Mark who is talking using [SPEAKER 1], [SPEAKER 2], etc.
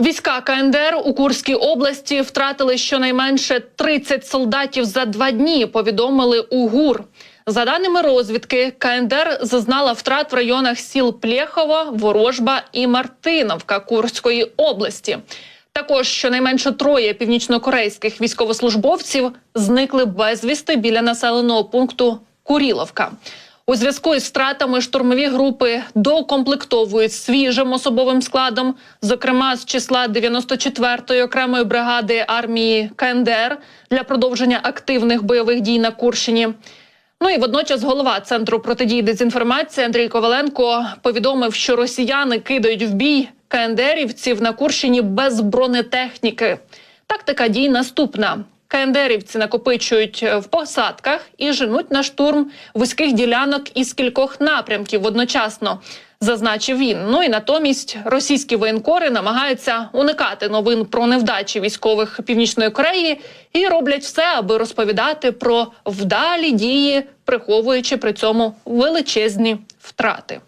[SPEAKER 1] Війська КНДР у Курській області втратили щонайменше 30 солдатів за два дні. Повідомили у ГУР. За даними розвідки, КНДР зазнала втрат в районах сіл Плєхово, Ворожба і Мартиновка Курської області. Також щонайменше троє північнокорейських військовослужбовців зникли безвісти біля населеного пункту Куріловка. У зв'язку із втратами штурмові групи докомплектовують свіжим особовим складом, зокрема з числа 94-ї окремої бригади армії КНДР для продовження активних бойових дій на Курщині. Ну і водночас голова центру протидії дезінформації Андрій Коваленко повідомив, що росіяни кидають в бій КНДРівців на Курщині без бронетехніки. Тактика дій наступна. КНДРівці накопичують е, в посадках і женуть на штурм вузьких ділянок із кількох напрямків одночасно, зазначив він. Ну і натомість російські воєнкори намагаються уникати новин про невдачі військових Північної Кореї і роблять все, аби розповідати про вдалі дії, приховуючи при цьому величезні втрати.